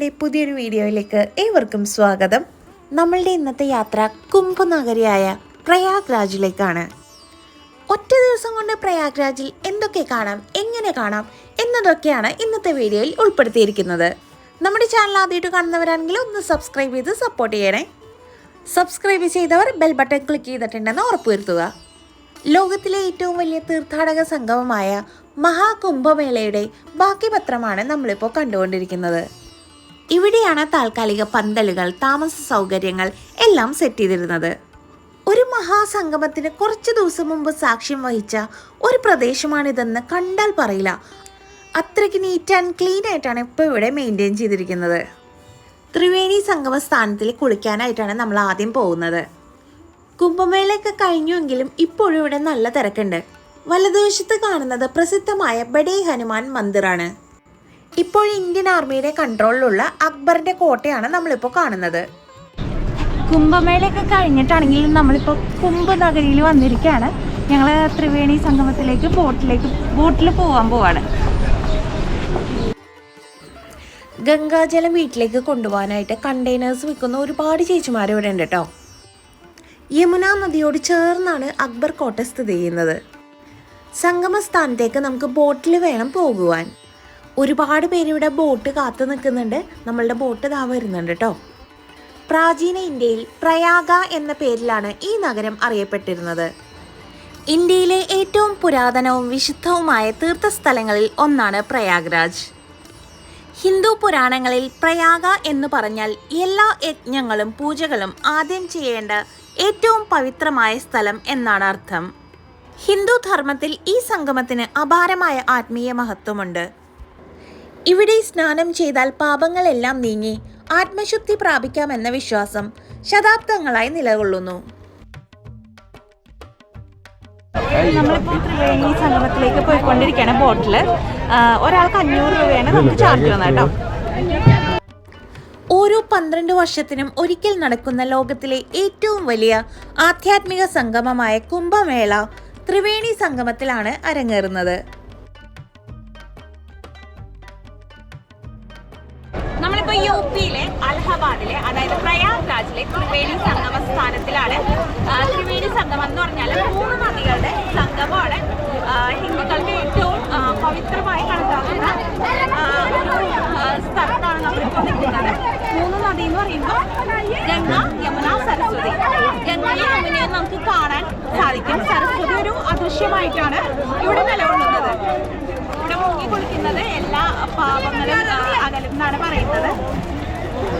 കപ്പിളിന്റെ പുതിയൊരു വീഡിയോയിലേക്ക് ഏവർക്കും സ്വാഗതം. നമ്മളുടെ ഇന്നത്തെ യാത്ര കുംഭനഗരിയായ പ്രയാഗ്രാജിലേക്കാണ്. ഒറ്റ ദിവസം കൊണ്ട് പ്രയാഗ്രാജിൽ എന്തൊക്കെ കാണാം എങ്ങനെ കാണാം എന്നതൊക്കെയാണ് ഇന്നത്തെ വീഡിയോയിൽ ഉൾപ്പെടുത്തിയിരിക്കുന്നത്. നമ്മുടെ ചാനൽ ആദ്യമായിട്ട് കാണുന്നവരാണെങ്കിൽ ഒന്ന് സബ്സ്ക്രൈബ് ചെയ്ത് സപ്പോർട്ട് ചെയ്യണേ. സബ്സ്ക്രൈബ് ചെയ്തവർ ബെൽ ബട്ടൺ ക്ലിക്ക് ചെയ്തിട്ടുണ്ടെന്ന് ഉറപ്പുവരുത്തുക. ലോകത്തിലെ ഏറ്റവും വലിയ തീർത്ഥാടക സംഗമമായ മഹാകുംഭമേളയുടെ ബാക്കി പത്രമാണ് നമ്മളിപ്പോൾ കണ്ടുകൊണ്ടിരിക്കുന്നത്. ഇവിടെയാണ് താൽക്കാലിക പന്തലുകൾ താമസ സൗകര്യങ്ങൾ എല്ലാം സെറ്റ് ചെയ്തിരുന്നത്. ഒരു മഹാസംഗമത്തിന് കുറച്ച് ദിവസം മുമ്പ് സാക്ഷ്യം വഹിച്ച ഒരു പ്രദേശമാണിതെന്ന് കണ്ടാൽ പറയില്ല. അത്രയ്ക്ക് നീറ്റ് ആൻഡ് ക്ലീൻ ആയിട്ടാണ് ഇപ്പോൾ ഇവിടെ മെയിന്റെയിൻ ചെയ്തിരിക്കുന്നത്. ത്രിവേണി സംഗമ സ്ഥാനത്തിൽ കുളിക്കാനായിട്ടാണ് നമ്മൾ ആദ്യം പോകുന്നത്. കുംഭമേളയൊക്കെ കഴിഞ്ഞുവെങ്കിലും ഇപ്പോഴും ഇവിടെ നല്ല തിരക്കുണ്ട്. വലതുവശത്ത് കാണുന്നത് പ്രസിദ്ധമായ ബഡേ ഹനുമാൻ മന്ദിറാണ്. ഇപ്പോൾ ഇന്ത്യൻ ആർമിയുടെ കൺട്രോളിലുള്ള അക്ബറിന്റെ കോട്ടയാണ് നമ്മളിപ്പോൾ കാണുന്നത്. കുംഭമേളയൊക്കെ കഴിഞ്ഞിട്ടാണെങ്കിലും നമ്മളിപ്പോൾ കുംഭനഗരിയിൽ വന്നിരിക്കുകയാണ്. ഞങ്ങൾ ത്രിവേണി സംഗമത്തിലേക്ക് ബോട്ടിലേക്ക് ബോട്ടിൽ പോകാൻ പോവാണ്. ഗംഗാജലം വീട്ടിലേക്ക് കൊണ്ടുപോകാനായിട്ട് കണ്ടെയ്നേഴ്സ് വിൽക്കുന്ന ഒരുപാട് ചേച്ചിമാർ ഇവിടെ ഉണ്ട് കേട്ടോ. യമുന നദിയോട് ചേർന്നാണ് അക്ബർ കോട്ട സ്ഥിതി ചെയ്യുന്നത്. സംഗമസ്ഥാനത്തേക്ക് നമുക്ക് ബോട്ടിൽ വേണം പോകുവാൻ. ഒരുപാട് പേര് ഇവിടെ ബോട്ട് കാത്തു നിൽക്കുന്നുണ്ട്. നമ്മളുടെ ബോട്ട് ഇതാ വരുന്നുണ്ട് കേട്ടോ പ്രാചീന ഇന്ത്യയിൽ പ്രയാഗ എന്ന പേരിലാണ് ഈ നഗരം അറിയപ്പെട്ടിരുന്നത്. ഇന്ത്യയിലെ ഏറ്റവും പുരാതനവും വിശുദ്ധവുമായ തീർത്ഥസ്ഥലങ്ങളിൽ ഒന്നാണ് പ്രയാഗ്രാജ്. ഹിന്ദു പുരാണങ്ങളിൽ പ്രയാഗ എന്ന് പറഞ്ഞാൽ എല്ലാ യജ്ഞങ്ങളും പൂജകളും ആദ്യം ചെയ്യേണ്ട ഏറ്റവും പവിത്രമായ സ്ഥലം എന്നാണ് അർത്ഥം. ഹിന്ദു ധർമ്മത്തിൽ ഈ സംഗമത്തിന് അപാരമായ ആത്മീയ മഹത്വമുണ്ട്. ഇവിടെ സ്നാനം ചെയ്താൽ പാപങ്ങളെല്ലാം നീങ്ങി ആത്മശുദ്ധി പ്രാപിക്കാമെന്ന വിശ്വാസം ശതാബ്ദങ്ങളായി നിലകൊള്ളുന്നു. നമ്മളിപ്പോൾ ത്രിവേണി സംഗമത്തിലേക്ക് പോയിക്കൊണ്ടിരിക്കുകയാണ് ബോട്ടിൽ ഒരാൾക്ക് അഞ്ഞൂറ് രൂപയാണ് നമുക്ക് ചാർജ് വന്നത് കേട്ടോ. ഓരോ പന്ത്രണ്ട് വർഷത്തിനും ഒരിക്കൽ നടക്കുന്ന ലോകത്തിലെ ഏറ്റവും വലിയ ആധ്യാത്മിക സംഗമമായ കുംഭമേള ത്രിവേണി സംഗമത്തിലാണ് അരങ്ങേറുന്നത്. നമ്മളിപ്പോൾ യു പിയിലെ അലഹബാദിലെ അതായത് പ്രയാഗ്രാജിലെ ത്രിവേണി സംഗമ സ്ഥാനത്തിലാണ് ത്രിവേണി സംഗമം എന്ന് പറഞ്ഞാൽ മൂന്ന് നദികളുടെ സംഗമമാണ്. ഹിന്ദുക്കൾക്ക് ഏറ്റവും പവിത്രമായി കണക്കാക്കുന്ന സ്ഥലത്താണ് നമ്മളിപ്പോൾ നിൽക്കുന്നത്. മൂന്ന് നദി എന്ന് പറയുമ്പോൾ ഗംഗ യമുന സരസ്വതി. ഗംഗയും യമുനയും നമുക്ക് കാണാൻ സാധിക്കും സരസ്വതി ഒരു അദൃശ്യമായിട്ടാണ് ഇവിടെ നിലകൊള്ളുന്നത് ഇവിടെ മുങ്ങി കുളിക്കുന്നത് എല്ലാ പാപങ്ങളും ആ, അകലും എന്നാണ് പറയുന്നത്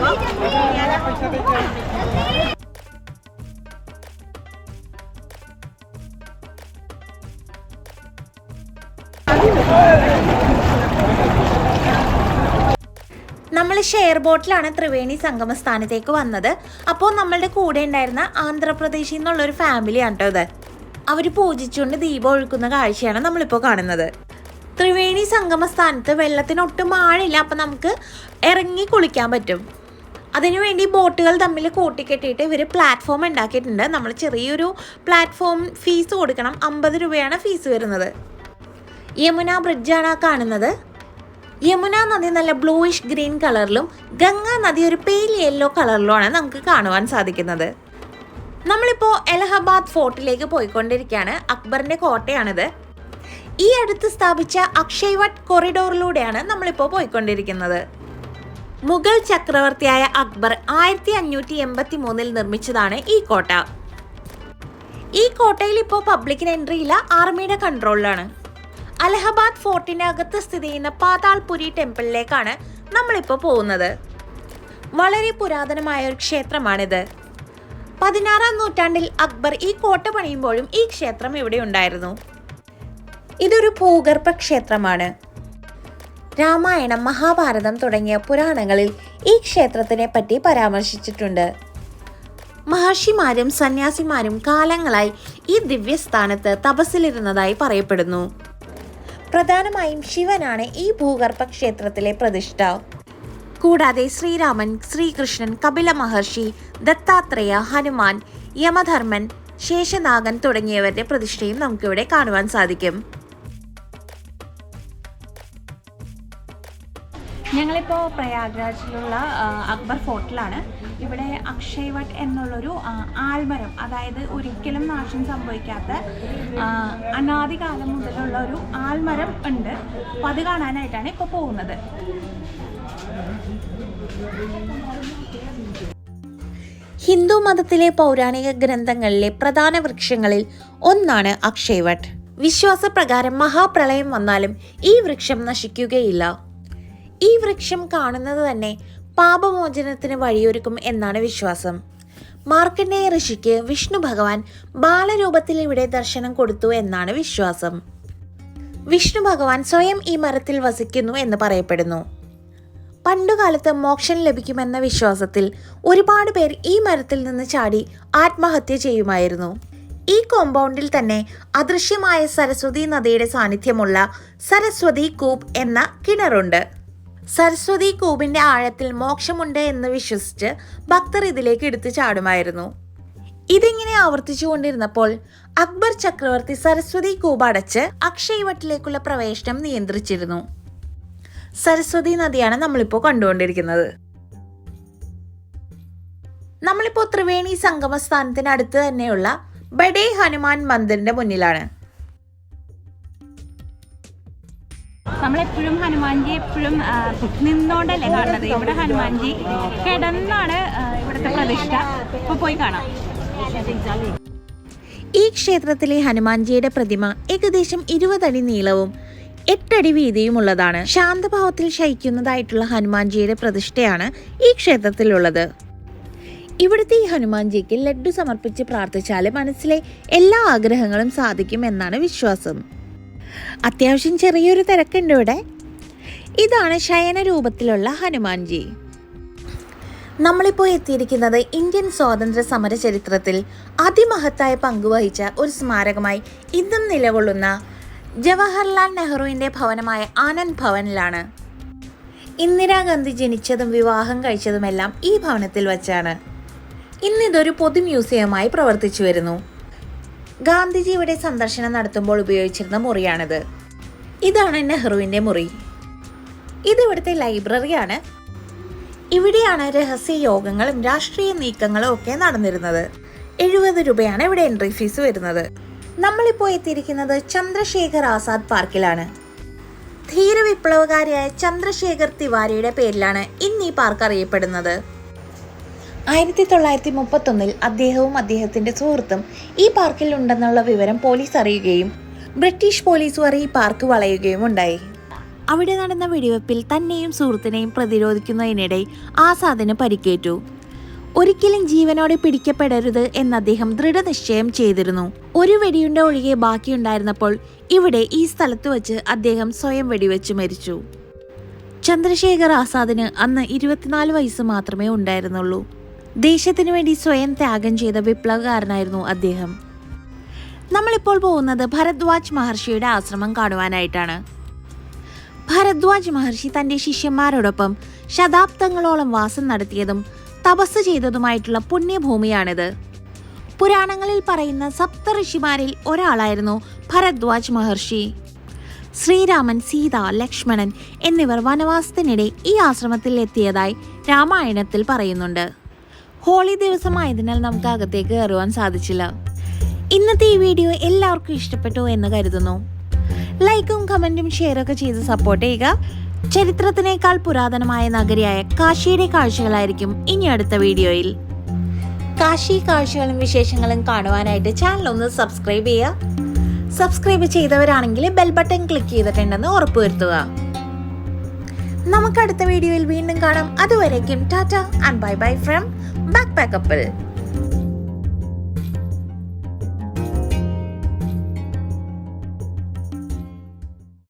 അപ്പൊ ഞാൻ- നമ്മൾ ഷെയർ ബോട്ടിലാണ് ത്രിവേണി സംഗമ സ്ഥാനത്തേക്ക് വന്നത്. അപ്പോൾ നമ്മളുടെ കൂടെ ഉണ്ടായിരുന്ന ആന്ധ്രാപ്രദേശിൽ നിന്നുള്ള ഒരു ഫാമിലിയാണ് കേട്ടോ ഇത്. അവർ പൂജിച്ചുകൊണ്ട് ദീപം ഒഴുക്കുന്ന കാഴ്ചയാണ് നമ്മളിപ്പോൾ കാണുന്നത്. ത്രിവേണി സംഗമ സ്ഥാനത്ത് വെള്ളത്തിന് ഒട്ടും ആഴില്ല അപ്പം നമുക്ക് ഇറങ്ങി കുളിക്കാൻ പറ്റും. അതിനുവേണ്ടി ബോട്ടുകൾ തമ്മിൽ കൂട്ടിക്കെട്ടിയിട്ട് ഇവർ പ്ലാറ്റ്ഫോം ഉണ്ടാക്കിയിട്ടുണ്ട്. നമ്മൾ ചെറിയൊരു പ്ലാറ്റ്ഫോം ഫീസ് കൊടുക്കണം. അമ്പത് രൂപയാണ് ഫീസ് വരുന്നത്. യമുന ബ്രിഡ്ജാണ് ആ കാണുന്നത്. യമുന നദി നല്ല ബ്ലൂയിഷ് ഗ്രീൻ കളറിലും ഗംഗ നദി ഒരു പെയിൽ യെല്ലോ കളറിലുമാണ് നമുക്ക് കാണുവാൻ സാധിക്കുന്നത്. നമ്മളിപ്പോൾ അലഹബാദ് ഫോർട്ടിലേക്ക് പോയിക്കൊണ്ടിരിക്കുകയാണ്. അക്ബറിന്റെ കോട്ടയാണിത്. ഈ അടുത്ത് സ്ഥാപിച്ച അക്ഷയ്വട്ട് കൊറിഡോറിലൂടെയാണ് നമ്മളിപ്പോൾ പോയിക്കൊണ്ടിരിക്കുന്നത്. മുഗൾ ചക്രവർത്തിയായ അക്ബർ ആയിരത്തി അഞ്ഞൂറ്റി എൺപത്തി മൂന്നിൽ നിർമ്മിച്ചതാണ് ഈ കോട്ട. ഈ കോട്ടയിൽ ഇപ്പോൾ പബ്ലിക്കിന് എൻട്രി ഇല്ല ആർമിയുടെ കൺട്രോളിലാണ് അലഹബാദ് ഫോർട്ടിനകത്ത് സ്ഥിതി ചെയ്യുന്ന പാതാൾപുരി ടെമ്പിളിലേക്കാണ് നമ്മളിപ്പോൾ പോകുന്നത്. വളരെ പുരാതനമായ ഒരു ക്ഷേത്രമാണിത്. പതിനാറാം നൂറ്റാണ്ടിൽ അക്ബർ ഈ കോട്ട പണിയുമ്പോഴും ഈ ക്ഷേത്രം ഇവിടെ ഉണ്ടായിരുന്നു. ഇതൊരു ഭൂഗർഭ ക്ഷേത്രമാണ്. രാമായണം മഹാഭാരതം തുടങ്ങിയ പുരാണങ്ങളിൽ ഈ ക്ഷേത്രത്തിനെ പറ്റി പരാമർശിച്ചിട്ടുണ്ട്. മഹർഷിമാരും സന്യാസിമാരും കാലങ്ങളായി ഈ ദിവ്യസ്ഥാനത്ത് തപസ്സിലിരുന്നതായി പറയപ്പെടുന്നു. പ്രധാനമായും ശിവനാണ് ഈ ഭൂഗർഭ ക്ഷേത്രത്തിലെ പ്രതിഷ്ഠ. കൂടാതെ ശ്രീരാമൻ ശ്രീകൃഷ്ണൻ കപില മഹർഷി ദത്താത്രേയ ഹനുമാൻ യമധർമ്മൻ ശേഷനാഗൻ തുടങ്ങിയവരുടെ പ്രതിഷ്ഠയും നമുക്കിവിടെ കാണുവാൻ സാധിക്കും. ഞങ്ങളിപ്പോൾ പ്രയാഗ്രാജിലുള്ള അക്ബർ ഫോർട്ടിലാണ്. ഇവിടെ അക്ഷയ് വട്ട് എന്നുള്ളൊരു ആൽമരം അതായത് ഒരിക്കലും നാശം സംഭവിക്കാത്ത അനാദികാലം മുതലുള്ള ഒരു ആൽമരം ഉണ്ട്. അപ്പോൾ അത് കാണാനായിട്ടാണ് ഇപ്പോൾ പോകുന്നത്. ഹിന്ദു മതത്തിലെ പൗരാണിക ഗ്രന്ഥങ്ങളിലെ പ്രധാന വൃക്ഷങ്ങളിൽ ഒന്നാണ് അക്ഷയവട്ട്. വിശ്വാസപ്രകാരം മഹാപ്രളയം വന്നാലും ഈ വൃക്ഷം നശിക്കുകയില്ല. ഈ വൃക്ഷം കാണുന്നത് തന്നെ പാപമോചനത്തിന് വഴിയൊരുക്കും എന്നാണ് വിശ്വാസം. മാർക്കണ്ഡേയ ഋഷിക്ക് വിഷ്ണു ഭഗവാൻ ബാലരൂപത്തിൽ ഇവിടെ ദർശനം കൊടുത്തു എന്നാണ് വിശ്വാസം. വിഷ്ണു ഭഗവാൻ സ്വയം ഈ മരത്തിൽ വസിക്കുന്നു എന്ന് പറയപ്പെടുന്നു. പണ്ടുകാലത്ത് മോക്ഷം ലഭിക്കുമെന്ന വിശ്വാസത്തിൽ ഒരുപാട് പേർ ഈ മരത്തിൽ നിന്ന് ചാടി ആത്മഹത്യ ചെയ്യുമായിരുന്നു. ഈ കോമ്പൗണ്ടിൽ തന്നെ അദൃശ്യമായ സരസ്വതി നദിയുടെ സാന്നിധ്യമുള്ള സരസ്വതി കൂപ്പ് എന്ന കിണറുണ്ട്. സരസ്വതി കൂപിന്റെ ആഴത്തിൽ മോക്ഷമുണ്ട് എന്ന് വിശ്വസിച്ച് ഭക്തർ ഇതിലേക്ക് എടുത്തു ചാടുമായിരുന്നു. ഇതിങ്ങനെ ആവർത്തിച്ചുകൊണ്ടിരുന്നപ്പോൾ അക്ബർ ചക്രവർത്തി സരസ്വതി കൂപ് അടച്ച് അക്ഷയവട്ടിലേക്കുള്ള പ്രവേശനം നിയന്ത്രിച്ചിരുന്നു. സരസ്വതി നദിയാണ് നമ്മളിപ്പോൾ കണ്ടുകൊണ്ടിരിക്കുന്നത്. നമ്മളിപ്പോൾ ത്രിവേണി സംഗമ സ്ഥാനത്തിനടുത്ത് തന്നെയുള്ള ബഡേ ഹനുമാൻ മന്ദിറിന്റെ മുന്നിലാണ്. നമ്മളെപ്പോഴും ഹനുമാൻജി എപ്പോഴും നിന്നോണ്ടല്ലേ കാണുന്നത്. ഇവിടെ ഹനുമാൻജി കിടന്നാണ് ഇവിടുത്തെ പ്രതിഷ്ഠ. ഇപ്പൊ പോയി കാണാം. ഈ ക്ഷേത്രത്തിലെ ഹനുമാൻജിയുടെ പ്രതിമ ഏകദേശം ഇരുപതടി നീളവും എട്ടടി വീതിയുമുള്ളതാണ്. ശാന്തഭാവത്തിൽ ശയിക്കുന്നതായിട്ടുള്ള ഹനുമാൻജിയുടെ പ്രതിഷ്ഠയാണ് ഈ ക്ഷേത്രത്തിലുള്ളത്. ഇവിടുത്തെ ഈ ഹനുമാൻജിക്ക് ലഡ്ഡു സമർപ്പിച്ച് പ്രാർത്ഥിച്ചാൽ മനസ്സിലെ എല്ലാ ആഗ്രഹങ്ങളും സാധിക്കും എന്നാണ് വിശ്വാസം. അത്യാവശ്യം ചെറിയൊരു തിരക്കുണ്ട് ഇവിടെ. ഇതാണ് ശയന രൂപത്തിലുള്ള ഹനുമാൻജി. നമ്മളിപ്പോൾ എത്തിയിരിക്കുന്നത് ഇന്ത്യൻ സ്വാതന്ത്ര്യ സമര ചരിത്രത്തിൽ അതിമഹത്തായ പങ്കുവഹിച്ച ഒരു സ്മാരകമായി ഇന്നും നിലകൊള്ളുന്ന ജവഹർലാൽ നെഹ്റുവിന്റെ ഭവനമായ ആനന്ദ് ഭവനിലാണ്. ഇന്ദിരാഗാന്ധി ജനിച്ചതും വിവാഹം കഴിച്ചതുമെല്ലാം ഈ ഭവനത്തിൽ വച്ചാണ്. ഇന്നിതൊരു പൊതു മ്യൂസിയമായി പ്രവർത്തിച്ചു വരുന്നു. ഗാന്ധിജി ഇവിടെ സന്ദർശനം നടത്തുമ്പോൾ ഉപയോഗിച്ചിരുന്ന മുറിയാണിത്. ഇതാണ് നെഹ്റുവിന്റെ മുറി. ഇത് ഇവിടുത്തെ ലൈബ്രറിയാണ്. ഇവിടെയാണ് രഹസ്യ യോഗങ്ങളും രാഷ്ട്രീയ നീക്കങ്ങളും ഒക്കെ നടന്നിരുന്നത്. എഴുപത് രൂപയാണ് ഇവിടെ എൻട്രി ഫീസ് വരുന്നത്. നമ്മളിപ്പോൾ എത്തിയിരിക്കുന്നത് ചന്ദ്രശേഖർ ആസാദ് പാർക്കിലാണ്. ധീര വിപ്ലവകാരിയായ ചന്ദ്രശേഖർ തിവാരിയുടെ പേരിലാണ് ഇന്ന് ഈ പാർക്ക് അറിയപ്പെടുന്നത്. ആയിരത്തി തൊള്ളായിരത്തി മുപ്പത്തൊന്നിൽ അദ്ദേഹവും അദ്ദേഹത്തിന്റെ സുഹൃത്തും ഈ പാർക്കിൽ ഉണ്ടെന്നുള്ള വിവരം പോലീസ് അറിയുകയും ബ്രിട്ടീഷ് പോലീസുകാർ ഈ പാർക്ക് വളയുകയും ഉണ്ടായി. അവിടെ നടന്ന വെടിവെപ്പിൽ തന്നെയും സുഹൃത്തിനെയും പ്രതിരോധിക്കുന്നതിനിടെ ആസാദിന് പരിക്കേറ്റു. ഒരിക്കലും ജീവനോടെ പിടിക്കപ്പെടരുത് എന്ന് അദ്ദേഹം ദൃഢനിശ്ചയം ചെയ്തിരുന്നു. ഒരു വെടിയുണ്ട ഒഴികെ ബാക്കിയുണ്ടായിരുന്നപ്പോൾ ഇവിടെ ഈ സ്ഥലത്ത് വച്ച് അദ്ദേഹം സ്വയം വെടിവെച്ച് മരിച്ചു. ചന്ദ്രശേഖർ ആസാദിന് അന്ന് ഇരുപത്തിനാല് വയസ്സ് മാത്രമേ ഉണ്ടായിരുന്നുള്ളൂ. ദേശത്തിനു വേണ്ടി സ്വയം ത്യാഗം ചെയ്ത വിപ്ലവകാരനായിരുന്നു അദ്ദേഹം. നമ്മളിപ്പോൾ പോകുന്നത് ഭരദ്വാജ് മഹർഷിയുടെ ആശ്രമം കാണുവാനായിട്ടാണ്. ഭരദ്വാജ് മഹർഷി തന്റെ ശിഷ്യന്മാരോടൊപ്പം ശതാബ്ദങ്ങളോളം വാസം നടത്തിയതും തപസ് ചെയ്തതുമായിട്ടുള്ള പുണ്യഭൂമിയാണിത്. പുരാണങ്ങളിൽ പറയുന്ന സപ്ത ഋഷിമാരിൽ ഒരാളായിരുന്നു ഭരദ്വാജ് മഹർഷി. ശ്രീരാമൻ സീത ലക്ഷ്മണൻ എന്നിവർ വനവാസത്തിനിടെ ഈ ആശ്രമത്തിൽ എത്തിയതായി രാമായണത്തിൽ പറയുന്നുണ്ട്. ഹോളി ദിവസമായതിനാൽ നമുക്ക് അകത്തേക്ക് കയറുവാൻ സാധിച്ചില്ല. ഇന്നത്തെ ഈ വീഡിയോ എല്ലാവർക്കും ഇഷ്ടപ്പെട്ടു എന്ന് കരുതുന്നു. ലൈക്കും കമന്റും ഷെയറൊക്കെ ചെയ്ത് സപ്പോർട്ട് ചെയ്യുക. ചരിത്രത്തിനേക്കാൾ പുരാതനമായ നഗരിയായ കാശിയുടെ കാഴ്ചകളായിരിക്കും ഇനി അടുത്ത വീഡിയോയിൽ. കാശി കാഴ്ചകളും വിശേഷങ്ങളും കാണുവാനായിട്ട് ചാനൽ ഒന്ന് സബ്സ്ക്രൈബ് ചെയ്യുക. സബ്സ്ക്രൈബ് ചെയ്തവരാണെങ്കിൽ ബെൽ ബട്ടൺ ക്ലിക്ക് ചെയ്തിട്ടുണ്ടെന്ന് ഉറപ്പുവരുത്തുക. നമുക്ക് അടുത്ത വീഡിയോയിൽ വീണ്ടും കാണാം. അതുവരേക്കും tata and bye bye from back പാക്കപ്പിൾ